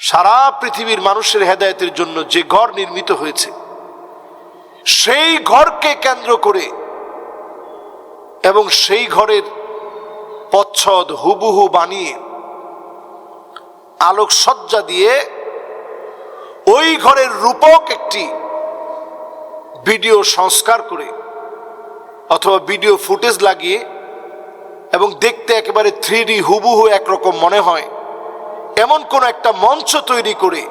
সারা পৃথিবীর মানুষের হেদায়তের জন্য যে ঘর নির্মিত হয়েছে, সেই ঘরকে কেন্দ্র করে এবং সেই ঘরের পচ্ছদ হুবুহু বানিয়ে আলোকসজ্জা দিয়ে ওই ঘরের রূপক একটি ভিডিও সংস্কার করে অথবা ভিডিও ফুটেজ লাগিয়ে এবং দেখতে একেবারে থ্রি ডি হুবহু একরকম মনে হয়। এমন কোন একটা মঞ্চ তৈরি করে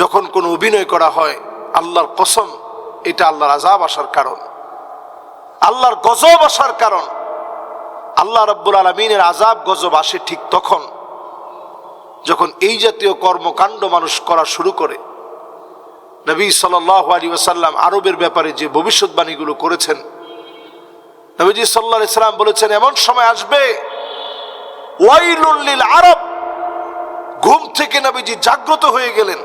যখন কোনো অভিনয় করা হয়, আল্লাহর কসম, এটা আল্লাহর আজাব আসার কারণ। আল্লাহর গজব আসার কারণ। আল্লাহ রব্বুল আলমিনের আজাব গজব আসে ঠিক তখন, যখন এই জাতীয় কর্মকাণ্ড মানুষ করা শুরু করে। নবী সাল্লাহ আলী ওসাল্লাম আরবের ব্যাপারে যে ভবিষ্যৎবাণীগুলো করেছেন, নবীজি সাল্লাহ ইসলাম বলেছেন, এমন সময় আসবে ওয়াইলুল্লিল আরব ঘুম থেকে নবীজি জাগ্রত হয়ে গেলেন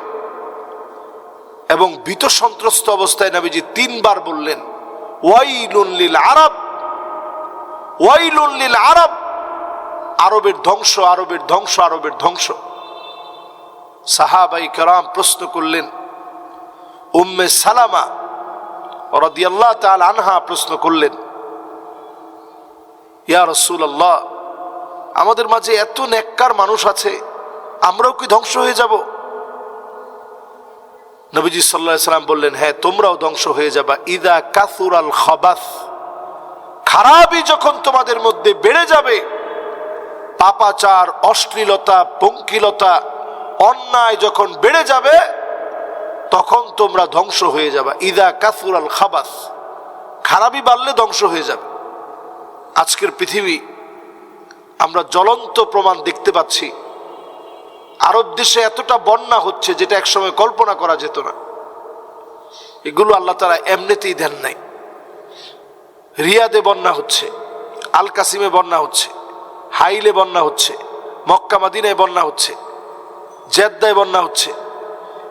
এবং ভীত সন্ত্রস্ত অবস্থায় নবীজি তিনবার বললেন ওয়াই ওয়াইলুল্লিল আরব ওয়াইলুল্লিল আরব, আরবের ধ্বংস আরবের ধ্বংস আরবের ধ্বংস। সাহাবাই কারাম প্রশ্ন করলেন, উম্মে সালামা রদিয়াল্লাহ তাল আনহা প্রশ্ন করলেন, ইয়া রসুল আল্লাহ আমাদের মাঝে এত নেককার মানুষ আছে আমরাও কি ধ্বংস হয়ে যাব? নবীজি সাল্লাহ সাল্লাম বললেন হ্যাঁ তোমরাও ধ্বংস হয়ে যাবা। ইদা কাসুর আল খবাস, খারাপই যখন তোমাদের মধ্যে বেড়ে যাবে, পাপাচার, অশ্লীলতা, পঙ্কিলতা, অন্যায় যখন বেড়ে যাবে, তখন তোমরা ধ্বংস হয়ে যাবে। ইদা কাসুর আল খাবাস, খারাপই বাড়লে ধ্বংস হয়ে যাবে। আজকের পৃথিবী, আমরা জ্বলন্ত প্রমাণ দেখতে পাচ্ছি। আরব দেশে এতটা বন্যা হচ্ছে যেটা একসময় কল্পনা করা যেত না। এগুলো আল্লাহ তারা এমনিতেই দেন নাই। রিয়াদে বন্যা হচ্ছে আল কাসিমে বন্যা হচ্ছে, হাইলে বন্যা হচ্ছে, মক্কা বন্যা হচ্ছে, জেদ্দায় বন্যা হচ্ছে।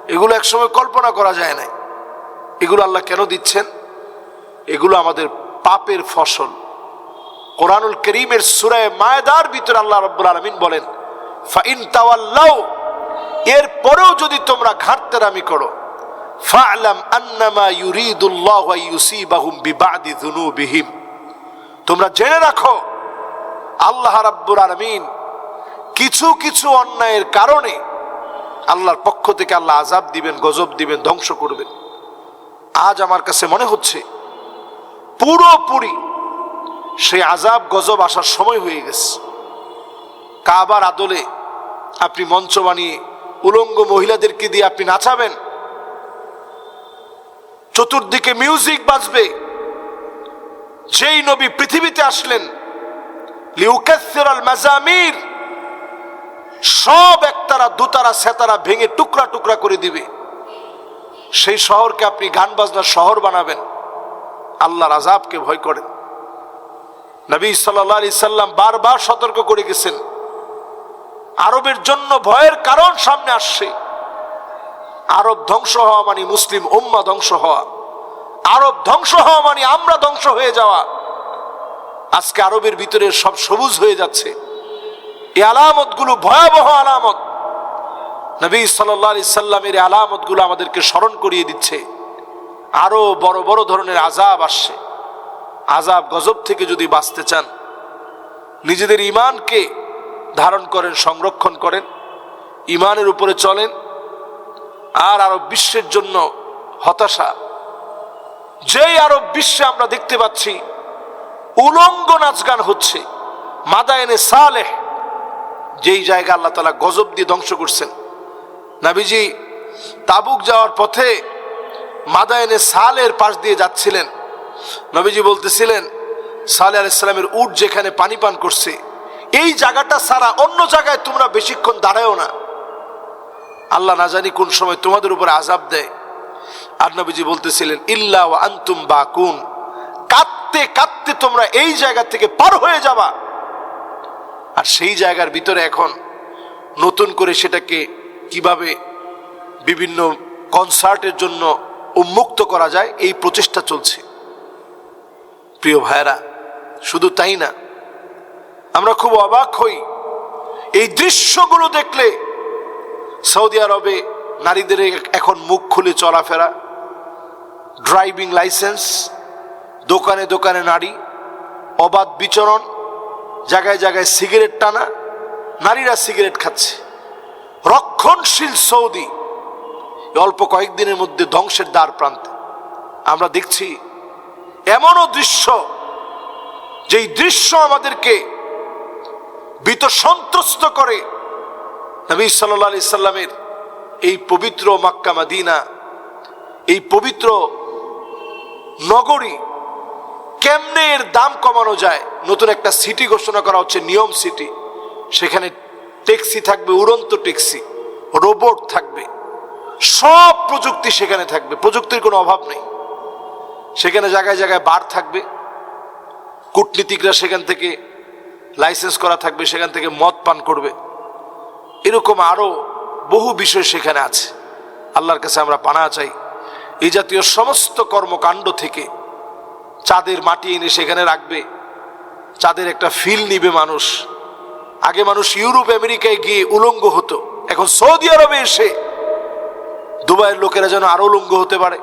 এগুলো একসময় কল্পনা করা যায় না এগুলো আল্লাহ কেন দিচ্ছেন? এগুলো আমাদের পাপের ফসল। কোরআনুল করিমের সুরায় মায়দার ভিতরে আল্লাহ রব্বুল আলমিন বলেন ফাইন এর পরেও যদি তোমরা ঘাটতেরামি করো, ফা'লাম আন্নামা ইউরিদুল্লাহ ইউসিবাহুম বিবাদি যুনুবিহিম। তোমরা জেনে রাখো, আল্লাহ রাব্বুল আলামিন কিছু কিছু অন্যায়ের কারণে আল্লাহর পক্ষ থেকে আল্লাহ আজাব দিবেন, গজব দিবেন, ধ্বংস করবেন। আজ আমার কাছে মনে হচ্ছে, পুরোপুরি সেই আজাব গজব আসার সময় হয়ে গেছে। কাবার আদলে আপনি মঞ্চ বানিয়ে উলঙ্গ মহিলাদেরকে দিয়ে আপনি নাচাবেন। চতুর্দিকে মিউজিক বাজবে। যেই নবী পৃথিবীতে আসলেন সব একতারা, দুতারা, সেতারা ভেঙে টুকরা টুকরা করে দিবে। সেই শহরকে আপনি গান বাজনার শহর বানাবেন। আল্লাহর আজাবকে ভয় করেন। নবী সাল্লাহ সাল্লাম বারবার সতর্ক করে গেছেন। আরবের জন্য ভয়ের কারণ সামনে আসছে। আরব ধ্বংস হওয়া মানে মুসলিম উম্মা ধ্বংস হওয়া। আরব ধ্বংস হওয়া মানে আমরা ধ্বংস হয়ে যাওয়া। আজকে আরবের ভিতরে সব সবুজ হয়ে যাচ্ছে। এই আলামতগুলো ভয়াবহ আলামত। নবী সাল্লাহ আলি সাল্লামের আলামতগুলো আমাদেরকে স্মরণ করিয়ে দিচ্ছে। আরও বড় বড় ধরনের আজাব আসছে। আজাব গজব থেকে যদি বাঁচতে চান, নিজেদের ইমানকে ধারণ করেন, সংরক্ষণ করেন, ইমানের উপরে চলেন, আর আরব বিশ্বের জন্য হতাশা। যেই আরব বিশ্বে আমরা দেখতে পাচ্ছি, উলঙ্গ নাচ গান হচ্ছে, মাদায়নে সালেহ, যেই জায়গা আল্লাহ তালা গজব দিয়ে ধ্বংস করছেন। নাবিজি, তাবুক যাওয়ার পথে মাদায়নে সালের পাশ দিয়ে যাচ্ছিলেন। নবীজি বলতেছিলেন সালে আলাইসালামের উট যেখানে পানি পান করছে এই জায়গাটা সারা অন্য জায়গায় তোমরা বেশিক্ষণ দাঁড়ায়ও না। আল্লাহ না জানি কোন সময় তোমাদের উপরে আজাব দেয়। আর নবীজি বলতেছিলেন, ইল্লা ও আন্তুম বা কুন কাঁদতে কাঁদতে তোমরা এই জায়গা থেকে পার হয়ে যাবা। আর সেই জায়গার ভিতরে এখন নতুন করে সেটাকে কীভাবে বিভিন্ন কনসার্টের জন্য উন্মুক্ত করা যায়, এই প্রচেষ্টা চলছে। প্রিয় ভাইরা শুধু তাই না আমরা খুব অবাক হই। এই দৃশ্যগুলো দেখলে সৌদি আরবে নারীদের এখন মুখ খুলে চলাফেরা, ড্রাইভিং লাইসেন্স, দোকানে দোকানে নারী, অবাধ বিচরণ, জায়গায় জায়গায় সিগারেট টানা, নারীরা সিগারেট খাচ্ছে। রক্ষণশীল সৌদি অল্প কয়েকদিনের মধ্যে ধ্বংসের দ্বার প্রান্তে। আমরা দেখছি এমনও দৃশ্য, যেই দৃশ্য আমাদেরকে ভীত সন্ত্রস্ত করে। নবী সাল্লাহ আলি সাল্লামের এই পবিত্র মাক্কা মাদিনা, এই পবিত্র নগরী কেমনে এর দাম কমানো যায়? নতুন একটা সিটি ঘোষণা করা হচ্ছে, নিয়ম সিটি। সেখানে ট্যাক্সি থাকবে, উড়ন্ত ট্যাক্সি, রোবট থাকবে, সব প্রযুক্তি সেখানে থাকবে। প্রযুক্তির কোনো অভাব নেই। সেখানে জায়গায় জায়গায় বার থাকবে। কূটনীতিকরা সেখান থেকে লাইসেন্স করা থাকবে, সেখান থেকে মদ পান করবে। এরকম আরও বহু বিষয় সেখানে আছে। আল্লাহর কাছে আমরা পানা চাই। এই জাতীয় সমস্ত কর্মকাণ্ড থেকে চাঁদের মাটি এনে সেখানে রাখবে। চাঁদের একটা ফিল নিবে মানুষ। আগে মানুষ ইউরোপ, আমেরিকায় গিয়ে উলঙ্গ হতো। এখন সৌদি আরবে এসে দুবাইয়ের লোকেরা যেন আরও উলঙ্গ হতে পারে।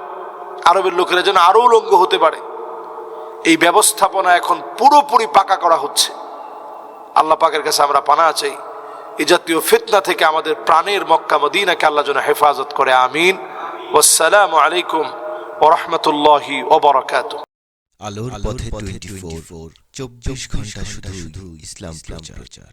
আরবের লোকেরা যেন আরও উলঙ্গ হতে পারে। এই ব্যবস্থাপনা এখন পুরোপুরি পাকা করা হচ্ছে। আল্লাহ পাকের কাছে আমরা পানা চাই। এই জাতীয় ফিতনা থেকে আমাদের প্রাণের মক্কা মদিনাকে আল্লাহ যেন হেফাজত করে আমিন। ওসালাম আলাইকুম ও ওরহমতুল্লাহি ওবরাকাত আলোর পথে টোয়েন্টি ফোর চব্বিশ ঘণ্টা শুধু শুধু ইসলাম প্রচার।